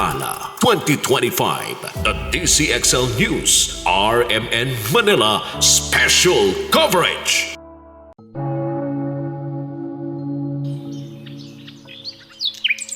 Alaala 2025 The DCXL News RMN Manila Special Coverage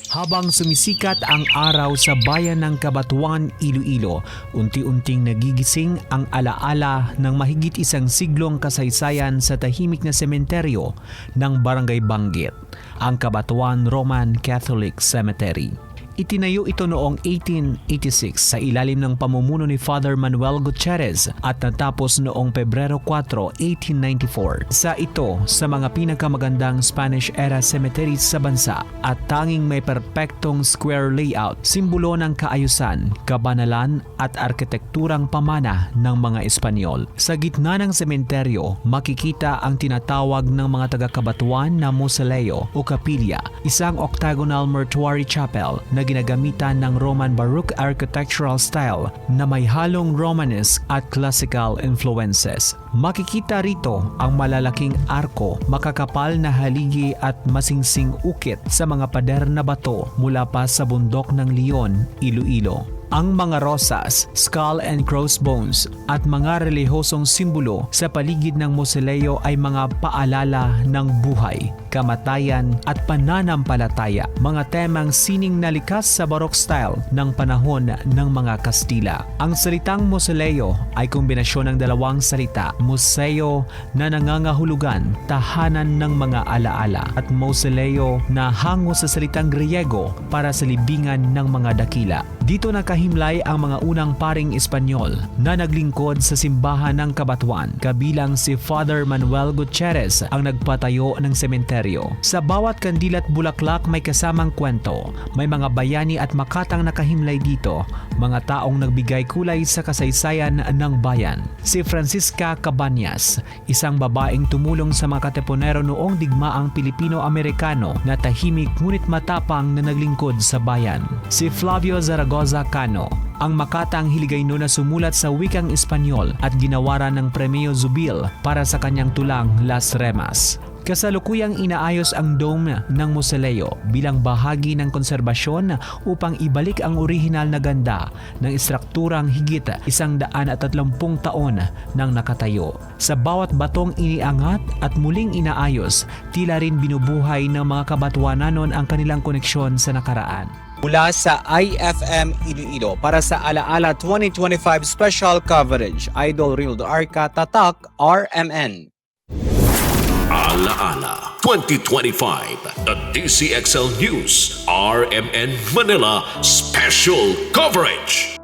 Habang sumisikat ang araw sa bayan ng Kabatuan, Iloilo, unti-unting nagigising ang alaala ng mahigit isang siglong kasaysayan sa tahimik na sementeryo ng Barangay Banggit, ang Kabatuan Roman Catholic Cemetery. Itinayo ito noong 1886 sa ilalim ng pamumuno ni Father Manuel Gutierrez at natapos noong Pebrero 4, 1894. Sa ito sa mga pinakamagandang Spanish-era cemeteries sa bansa at tanging may perpektong square layout, simbolo ng kaayusan, kabanalan at arkitekturang pamana ng mga Espanyol. Sa gitna ng sementeryo, makikita ang tinatawag ng mga taga-Kabatuan na mausoleo o kapilya, isang octagonal mortuary chapel na ginagamitan ng Roman Baroque architectural style na may halong Romanesque at classical influences. Makikita rito ang malalaking arko, makakapal na haligi at masingsing ukit sa mga pader na bato mula pa sa bundok ng Leon, Iloilo. Ang mga rosas, skull and crossbones at mga relihosong simbolo sa paligid ng mausoleo ay mga paalala ng buhay, kamatayan at pananampalataya, mga temang sining na likas sa Baroque style ng panahon ng mga Kastila. Ang salitang mausoleo ay kombinasyon ng dalawang salita, museo na nangangahulugan, tahanan ng mga alaala at mausoleo na hango sa salitang Griego para sa libingan ng mga dakila. Dito nakahimlay ang mga unang paring Espanyol na naglingkod sa simbahan ng Kabatuan, kabilang si Father Manuel Gutierrez ang nagpatayo ng sementeryo. Sa bawat kandil at bulaklak may kasamang kwento, may mga bayani at makatang nakahimlay dito, mga taong nagbigay kulay sa kasaysayan ng bayan. Si Francisca Cabanyas, isang babaeng tumulong sa mga kateponero noong digmaang Pilipino-Amerikano na tahimik ngunit matapang na naglingkod sa bayan. Si Flavio Zaragoza Cano, ang makatang hiligayno na sumulat sa wikang Espanyol at ginawaran ng Premio Zubil para sa kanyang tulang Las Remas. Kasalukuyang inaayos ang dome ng mausoleo bilang bahagi ng konserbasyon upang ibalik ang orihinal na ganda ng istrukturang higit isang daan at tatlumpung taon nang nakatayo. Sa bawat batong iniangat at muling inaayos, tila rin binubuhay ng mga kabatuananon ang kanilang koneksyon sa nakaraan. Mula sa IFM Iloilo para sa Alaala 2025 Special Coverage, Idol Rildo Arca, Tatak, RMN. Alaala 2025 The DCXL News RMN Manila Special Coverage